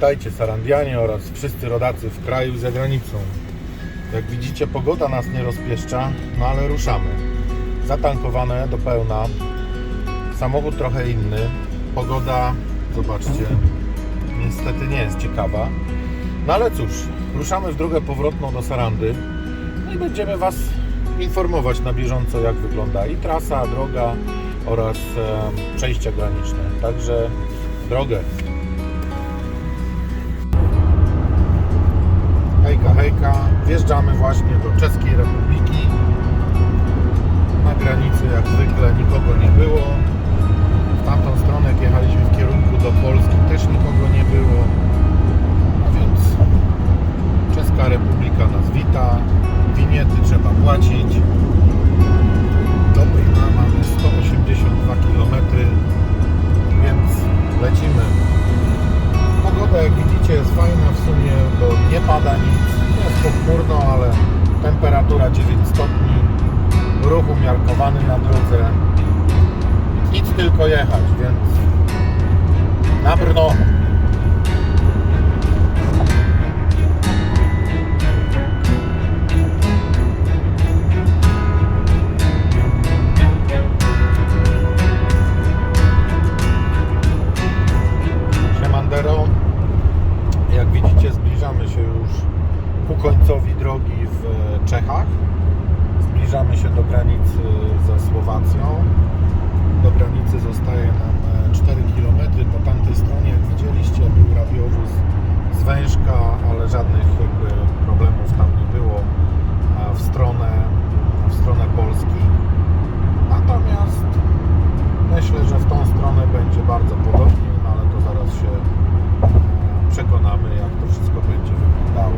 Witajcie Sarandianie oraz wszyscy rodacy w kraju i za granicą. Jak widzicie pogoda nas nie rozpieszcza, no ale ruszamy. Zatankowane do pełna. Samochód trochę inny. Pogoda, zobaczcie, niestety nie jest ciekawa. No ale cóż, ruszamy w drogę powrotną do Sarandy no i będziemy Was informować na bieżąco jak wygląda i trasa, droga oraz e, przejścia graniczne. Także drogę. Wjeżdżamy właśnie do Czeskiej Republiki. Na granicy jak zwykle nikogo nie było. W tamtą stronę jak jechaliśmy w kierunku do Polski też nikogo nie było. A więc Czeska Republika nas wita. Winiety trzeba płacić. Do Brna mamy 182 km, więc lecimy. Pogoda jak widzicie jest fajna w sumie, bo nie pada nic. 9 stopni. Ruch umiarkowany na drodze. Nic tylko jechać, więc na Brno. Zbliżamy się do granicy ze Słowacją. Do granicy zostaje nam e, 4 km. Po tamtej stronie, jak widzieliście, był radiowóz z Wężka, ale żadnych problemów tam nie było w stronę, w stronę Polski. Natomiast myślę, że w tą stronę będzie bardzo podobnie, no ale to zaraz się e, przekonamy, jak to wszystko będzie wyglądało.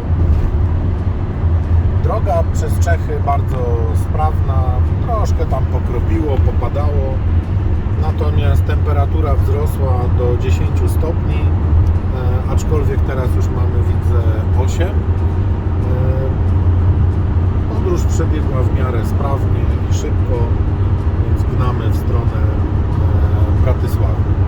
Droga przez Czechy bardzo sprawna, troszkę tam pokropiło, popadało, natomiast temperatura wzrosła do 10 stopni, e, aczkolwiek teraz już mamy widzę 8. E, Podróż przebiegła w miarę sprawnie i szybko, więc gnamy w stronę e, Bratysławy.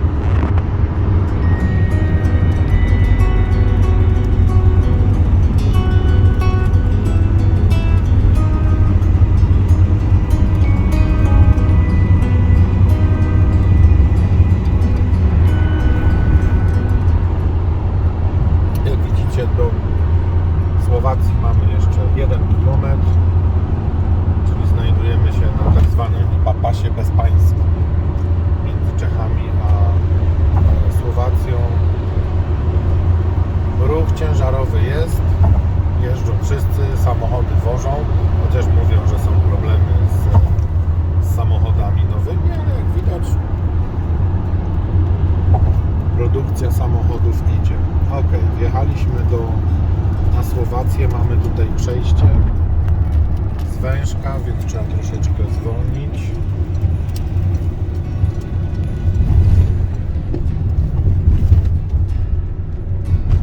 Produkcja samochodów idzie. Ok, wjechaliśmy do, na Słowację, mamy tutaj przejście z wężka, więc trzeba troszeczkę zwolnić.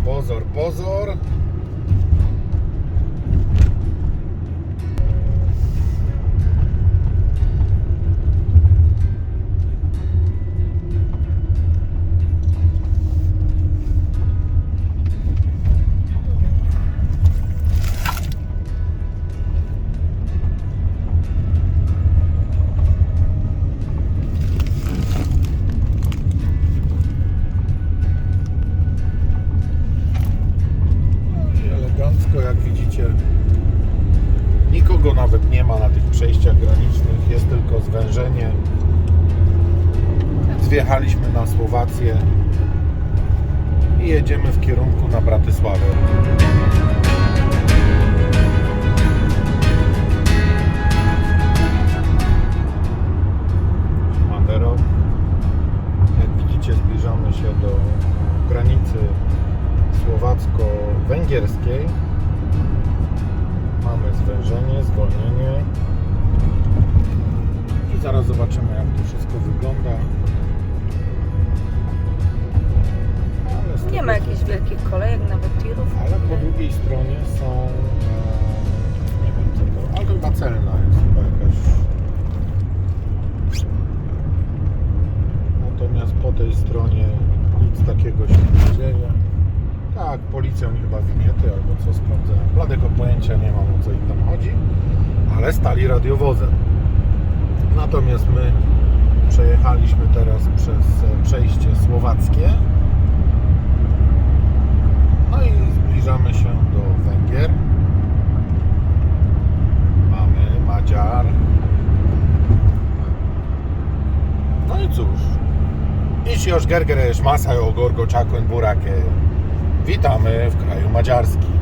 Pozor, pozor. Celna jest chyba jakaś. Natomiast po tej stronie nic takiego się nie dzieje. Tak, policja oni chyba winiety albo co sprawdzę. Bladego pojęcia nie mam o co im tam chodzi, ale stali radiowozem. Natomiast my przejechaliśmy teraz przez e, przejście słowackie. No i zbliżamy się do Węgier. Mamy Madziar. No i cóż. Już gergeresz masa o gorgo czakuen burakie. Witamy w kraju madziarskim.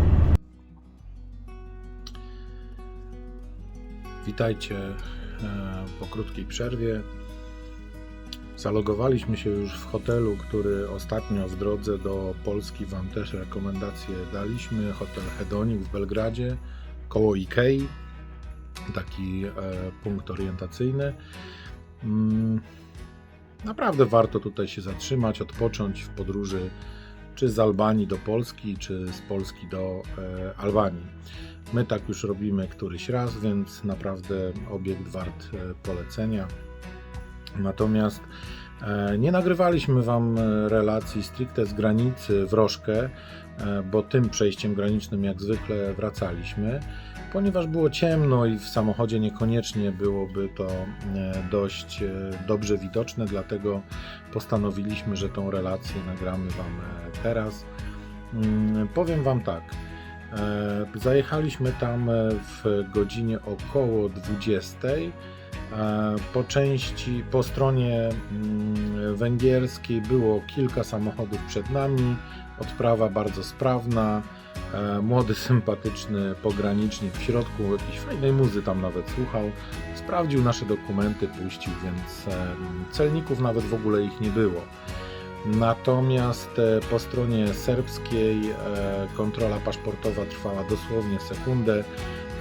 Witajcie e, po krótkiej przerwie. Zalogowaliśmy się już w hotelu, który ostatnio w drodze do Polski Wam też rekomendacje daliśmy. Hotel Hedonik w Belgradzie, koło Ikei. Taki e, punkt orientacyjny. Mm, Naprawdę warto tutaj się zatrzymać, odpocząć w podróży czy z Albanii do Polski, czy z Polski do e, Albanii. My tak już robimy któryś raz, więc naprawdę obiekt wart e, polecenia. Natomiast nie nagrywaliśmy Wam relacji stricte z granicy Wrożkę, e, bo tym przejściem granicznym jak zwykle wracaliśmy, ponieważ było ciemno i w samochodzie niekoniecznie byłoby to e, dość e, dobrze widoczne, dlatego postanowiliśmy, że tą relację nagramy Wam e, teraz. Mm, Powiem Wam tak. Zajechaliśmy tam w godzinie około 20. E, Po części, po stronie mm, węgierskiej było kilka samochodów przed nami, odprawa bardzo sprawna, młody, sympatyczny pogranicznik w środku, jakiejś fajnej muzy tam nawet słuchał, sprawdził nasze dokumenty, puścił, więc e, celników nawet w ogóle ich nie było. Natomiast e, po stronie serbskiej e, kontrola paszportowa trwała dosłownie sekundę.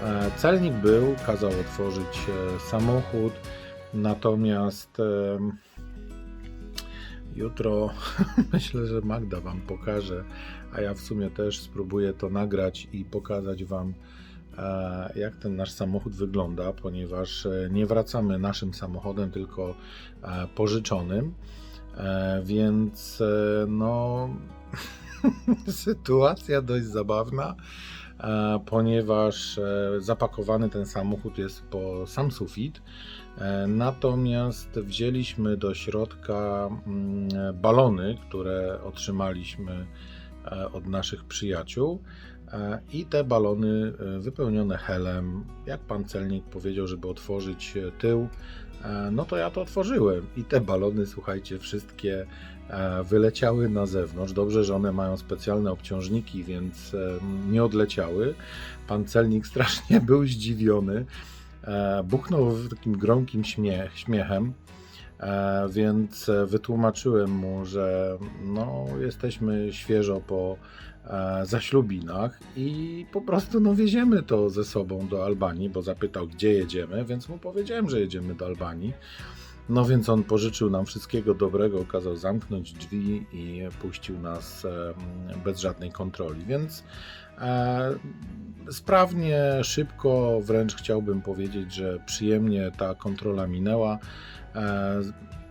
E, Celnik był, kazał otworzyć e, samochód, natomiast jutro myślę, że Magda Wam pokaże, a ja w sumie też spróbuję to nagrać i pokazać Wam, e, jak ten nasz samochód wygląda, ponieważ e, nie wracamy naszym samochodem, tylko e, pożyczonym. Więc no, sytuacja dość zabawna, ponieważ zapakowany ten samochód jest po sam sufit. Natomiast wzięliśmy do środka mm, balony, które otrzymaliśmy od naszych przyjaciół. E, I te balony e, wypełnione helem, jak pan celnik powiedział, żeby otworzyć e, tył, e, no to ja to otworzyłem. I te balony, słuchajcie, wszystkie e, wyleciały na zewnątrz. Dobrze, że one mają specjalne obciążniki, więc e, nie odleciały. Pan celnik strasznie był zdziwiony. E, Buchnął takim gromkim śmiech, śmiechem. E, Więc e, wytłumaczyłem mu, że no, jesteśmy świeżo po e, zaślubinach i po prostu no, wieziemy to ze sobą do Albanii, bo zapytał, gdzie jedziemy, więc mu powiedziałem, że jedziemy do Albanii. No więc on pożyczył nam wszystkiego dobrego, kazał zamknąć drzwi i puścił nas bez żadnej kontroli. Więc sprawnie, szybko, wręcz chciałbym powiedzieć, że przyjemnie ta kontrola minęła. E,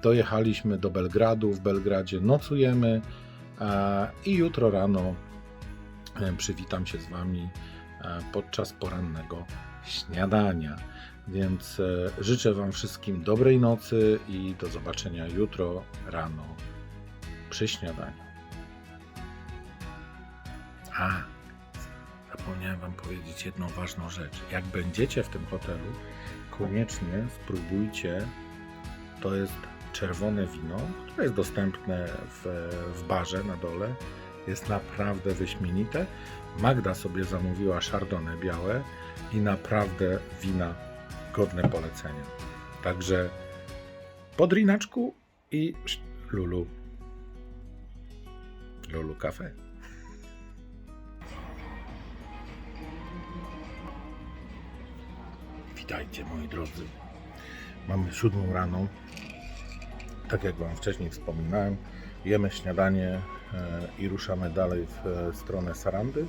dojechaliśmy do Belgradu, w Belgradzie nocujemy e, i jutro rano e, przywitam się z Wami podczas porannego śniadania. Więc życzę Wam wszystkim dobrej nocy i do zobaczenia jutro rano przy śniadaniu. A, zapomniałem Wam powiedzieć jedną ważną rzecz. Jak będziecie w tym hotelu, koniecznie spróbujcie. To jest czerwone wino, które jest dostępne w, w barze na dole. Jest naprawdę wyśmienite. Magda sobie zamówiła chardonnay białe i naprawdę wina godne polecenia. Także po drinaczku i Lulu. Lulu Cafe. Witajcie moi drodzy. Mamy siódmą rano. Tak jak Wam wcześniej wspominałem, jemy śniadanie e, i ruszamy dalej w e, stronę Sarandy.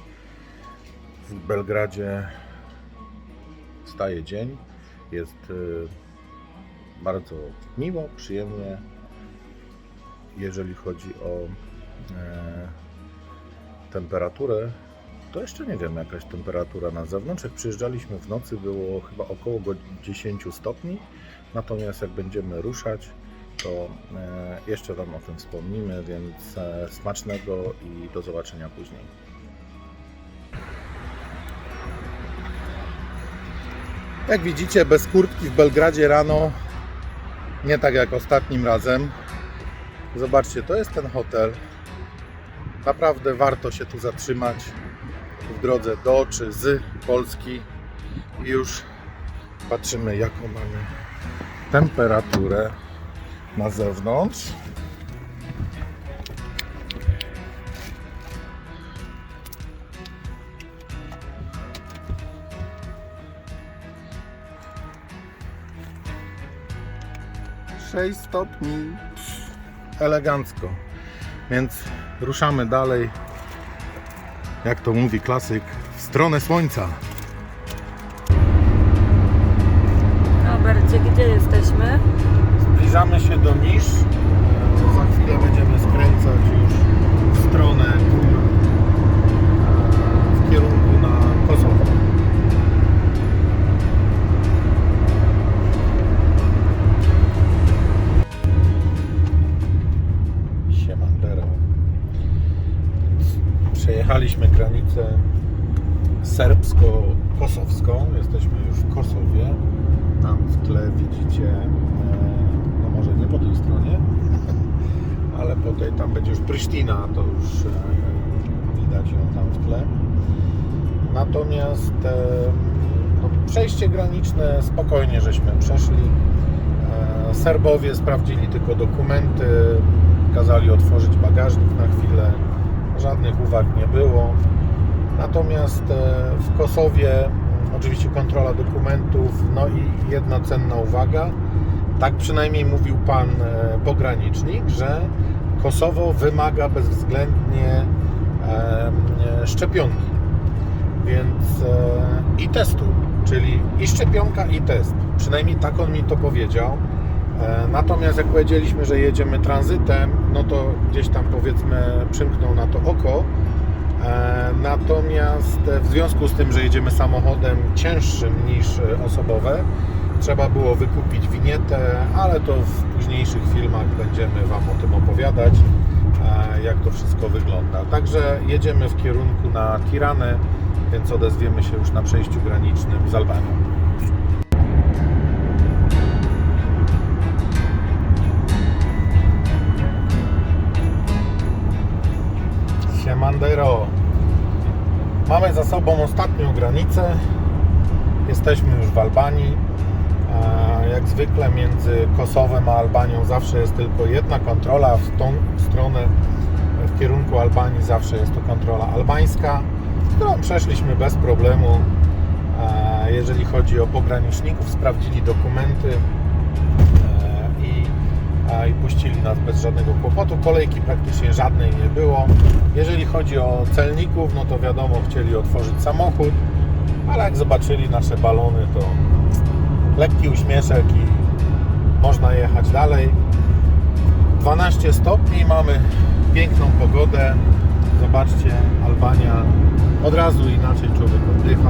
W Belgradzie wstaje dzień. Jest e, bardzo miło, przyjemnie. Jeżeli chodzi o temperaturę, to jeszcze nie wiem jaka jest temperatura na zewnątrz. Jak przyjeżdżaliśmy w nocy było chyba około go- 10 stopni, natomiast jak będziemy ruszać, to e, jeszcze Wam o tym wspomnimy, więc e, smacznego i do zobaczenia później. Jak widzicie, bez kurtki w Belgradzie rano, nie tak jak ostatnim razem. Zobaczcie, to jest ten hotel. Naprawdę warto się tu zatrzymać w drodze do czy z Polski. I już patrzymy, jaką mamy temperaturę na zewnątrz. Sześć stopni. Elegancko. Więc ruszamy dalej. Jak to mówi klasyk, w stronę słońca. Robercie, gdzie jesteśmy? Zbliżamy się do nisz. E, Za chwilę będziemy skręcać Prysztina, to już e, widać ją tam w tle. Natomiast e, no, przejście graniczne spokojnie żeśmy przeszli. E, Serbowie sprawdzili tylko dokumenty, kazali otworzyć bagażnik na chwilę, żadnych uwag nie było. Natomiast w Kosowie oczywiście kontrola dokumentów, no i jedna cenna uwaga, tak przynajmniej mówił pan pogranicznik, że Kosowo wymaga bezwzględnie szczepionki, więc e, i testu, czyli i szczepionka i test, przynajmniej tak on mi to powiedział. E, Natomiast jak powiedzieliśmy, że jedziemy tranzytem, no to gdzieś tam powiedzmy przymknął na to oko. E, Natomiast w związku z tym, że jedziemy samochodem cięższym niż osobowe, trzeba było wykupić winietę, ale to w późniejszych filmach będziemy Wam o tym opowiadać, e, jak to wszystko wygląda. Także jedziemy w kierunku na Tiranę, więc odezwiemy się już na przejściu granicznym z Albanią. Siemandero. Mamy za sobą ostatnią granicę. Jesteśmy już w Albanii. Jak zwykle między Kosowem a Albanią zawsze jest tylko jedna kontrola. W tą stronę, w kierunku Albanii zawsze jest to kontrola albańska, którą przeszliśmy bez problemu. Jeżeli chodzi o pograniczników, sprawdzili dokumenty e, i, i puścili nas bez żadnego kłopotu. Kolejki praktycznie żadnej nie było. Jeżeli chodzi o celników, no to wiadomo, chcieli otworzyć samochód, ale jak zobaczyli nasze balony, to lekki uśmieszek i można jechać dalej. 12 stopni, mamy piękną pogodę. Zobaczcie, Albania od razu inaczej człowiek oddycha.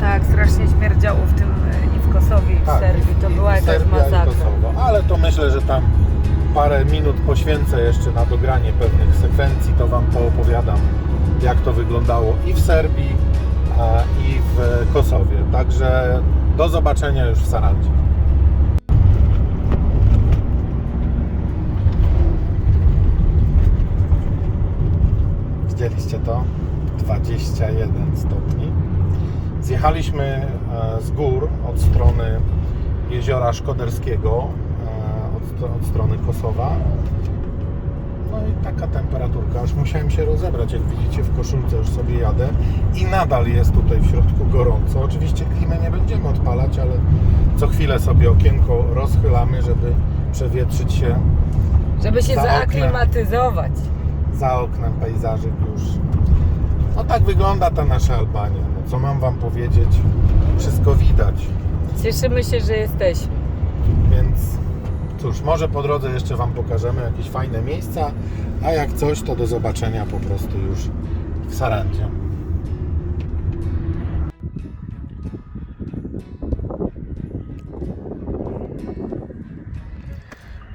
Tak, strasznie śmierdziało w tym i w Kosowie, i w Serbii. To i- była i jakaś Serbia, masakra. Kosowo. Ale to myślę, że tam parę minut poświęcę jeszcze na dogranie pewnych sekwencji, to Wam poopowiadam, jak to wyglądało i w Serbii, i w Kosowie. Także do zobaczenia już w Sarandzie. Widzieliście to? 21 stopni. Zjechaliśmy e, z gór od strony jeziora Szkoderskiego, e, od, od strony Kosowa. No i taka temperaturka, aż musiałem się rozebrać, jak widzicie w koszulce już sobie jadę i nadal jest tutaj w środku gorąco. Ale co chwilę sobie okienko rozchylamy, żeby przewietrzyć się Żeby się Za oknem. zaaklimatyzować. za oknem pejzażyk już. No tak wygląda ta nasza Albania. No, co mam Wam powiedzieć? Wszystko widać. Cieszymy się, że jesteśmy. Więc cóż, może po drodze jeszcze Wam pokażemy jakieś fajne miejsca, A jak coś, to do zobaczenia po prostu już w Sarandzie.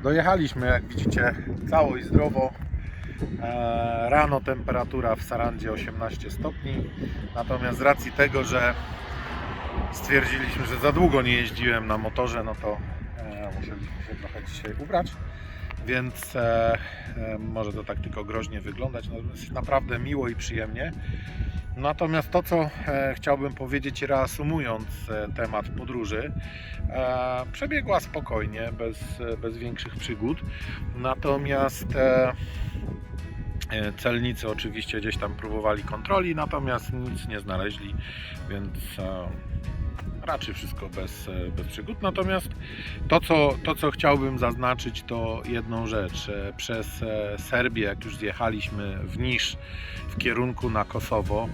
Dojechaliśmy, jak widzicie, cało i zdrowo. E, Rano temperatura w Sarandzie 18 stopni. Natomiast z racji tego, że stwierdziliśmy, że za długo nie jeździłem na motorze, no to e, musieliśmy się trochę dzisiaj ubrać. Więc e, może to tak tylko groźnie wyglądać. No, jest naprawdę miło i przyjemnie. Natomiast to, co e, chciałbym powiedzieć, reasumując e, temat podróży, e, przebiegła spokojnie, bez, bez większych przygód. Natomiast celnicy oczywiście gdzieś tam próbowali kontroli, natomiast nic nie znaleźli, więc raczej wszystko bez, e, bez przygód. Natomiast to co, to, co chciałbym zaznaczyć, to jedną rzecz. E, Przez e, Serbię, jak już zjechaliśmy w Nisz w kierunku na Kosowo,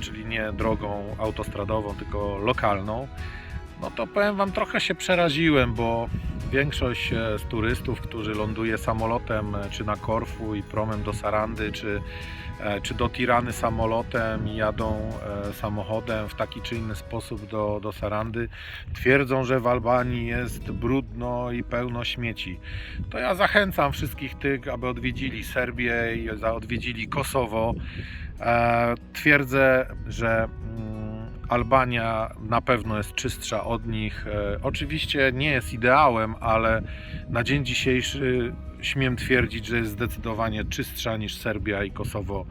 czyli nie drogą autostradową, tylko lokalną, no to powiem Wam, trochę się przeraziłem, bo większość e, z turystów, którzy ląduje samolotem e, czy na Korfu i promem do Sarandy, czy, e, czy do Tirany samolotem i jadą samochodem w taki czy inny sposób do, do Sarandy, twierdzą, że w Albanii jest brudno i pełno śmieci. To ja zachęcam wszystkich tych, aby odwiedzili Serbię i odwiedzili Kosowo. Twierdzę, że Albania na pewno jest czystsza od nich. E, Oczywiście nie jest ideałem, ale na dzień dzisiejszy śmiem twierdzić, że jest zdecydowanie czystsza niż Serbia i Kosowo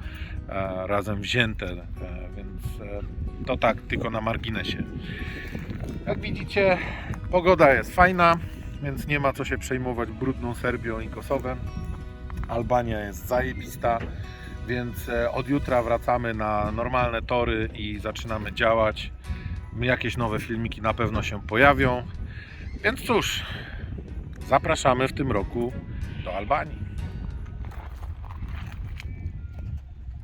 e, razem wzięte. E, Więc to tak, tylko na marginesie. Jak widzicie, pogoda jest fajna, więc nie ma co się przejmować brudną Serbią i Kosowem. Albania jest zajebista, więc e, od jutra wracamy na normalne tory i zaczynamy działać. Jakieś nowe filmiki na pewno się pojawią. Więc cóż, zapraszamy w tym roku do Albanii.